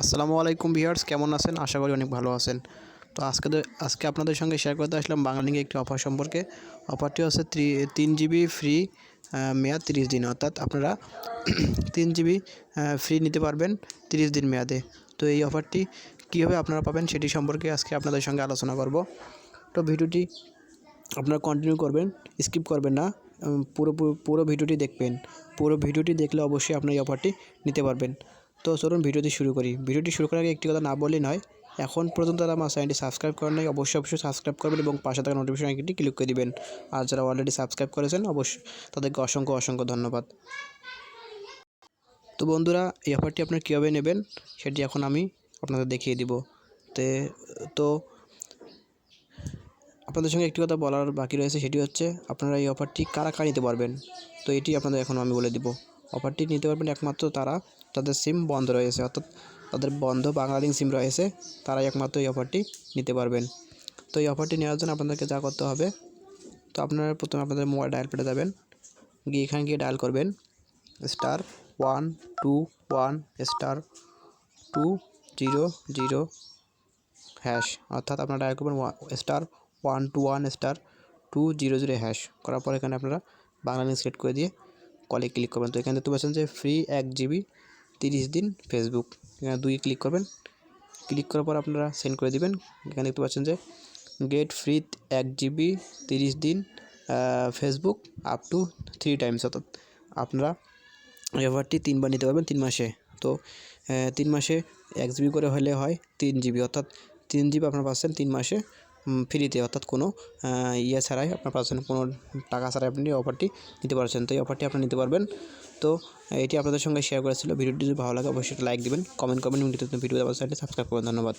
আসসালামু আলাইকুম ভিউয়ার্স, কেমন আছেন? আশা করি অনেক ভালো আছেন। তো আজকে আজকে আপনাদের সঙ্গে শেয়ার করতে আসলাম বাংলালিংকে একটি অফার সম্পর্কে। অফারটি হচ্ছে তিন জিবি ফ্রি মেয়াদ তিরিশ দিন, অর্থাৎ আপনারা তিন জিবি ফ্রি নিতে পারবেন তিরিশ দিন মেয়াদে। তো এই অফারটি কীভাবে আপনারা পাবেন সেটি সম্পর্কে আজকে আপনাদের সঙ্গে আলোচনা করব। তো ভিডিওটি আপনারা কন্টিনিউ করবেন স্কিপ করবেন না পুরো- পুরো ভিডিওটি দেখবেন। পুরো ভিডিওটি দেখলে অবশ্যই আপনার এই অফারটি নিতে পারবেন। তো চলুন ভিডিওটি শুরু করি। ভিডিওটি শুরু করার আগে একটি কথা না বললেই নয়, এখন পর্যন্ত তারা আমার চ্যানেলটি সাবস্ক্রাইব করেন নাই, অবশ্যই অবশ্যই সাবস্ক্রাইব করবেন এবং পাশে থাকা নোটিফিকেশন আইকনটি ক্লিক করে দিবেন। আর যারা অলরেডি সাবস্ক্রাইব করেছেন, অবশ্যই তাদেরকে অসংখ্য অসংখ্য ধন্যবাদ। তো বন্ধুরা, এই অফারটি আপনারা কীভাবে নেবেন, সেটি এখন আমি আপনাদের দেখিয়ে দিব। তে, তো, আপনাদের সঙ্গে একটি কথা বলার বাকি রয়েছে, সেটি হচ্ছে আপনারা এই অফারটি কারা কারা নিতে পারবেন? তো এটি আপনাদের এখন আমি বলে দিব। অফারটি নিতে পারবেন একমাত্র তারা, তাদের সিম বন্ধ রয়েছে, অর্থাৎ তাদের বন্ধ বাংলালিং সিম রয়েছে, তারাই একমাত্র এই অফারটি নিতে পারবেন। তো এই অফারটি নেওয়ার জন্য আপনাদেরকে যা করতে হবে, তো আপনারা প্রথমে আপনাদের মোবাইল ডায়াল পেটে যাবেন, গিয়ে এখানে গিয়ে ডায়াল করবেন, star one two one, star two zero zero hash, অর্থাৎ আপনারা ডায়াল করবেন star one two one, star two zero zero hash, করার পর এখানে আপনারা বাংলা সেট করে দিয়ে কলে ক্লিক করবেন। তো এখানে দেখতে পাচ্ছেন যে ফ্রি এক জিবি তিরিশ দিন ফেসবুক এখানে দুই ক্লিক করবেন। ক্লিক করার পর আপনারা সেন্ড করে দিবেন। এখানে দেখতে পাচ্ছেন যে গেট ফ্রি এক জিবি তিরিশ দিন Facebook up to three times অর্থাৎ আপনারা অফারটি তিনবার নিতে পারবেন তিন মাসে। তো তিন মাসে এক জিবি করে হলে হয় তিন জিবি অর্থাৎ তিন জিবি আপনার পাচ্ছেন তিন মাসে ফ্রিতে অর্থাৎ কোনো ইয়ে ছাড়াই আপনার পাচ্ছেন কোনো টাকা ছাড়াই আপনি অফারটি নিতে পারছেন। তো এই অফারটি আপনি নিতে পারবেন। তো এটি আপনাদের সঙ্গে শেয়ার করেছিল। ভিডিওটি যদি ভালো লাগে, অবশ্যই লাইক দেবেন কমেন্ট কমেন্ট এবং ভিডিও আমার সাইডে সাবস্ক্রাইব করবেন। ধন্যবাদ।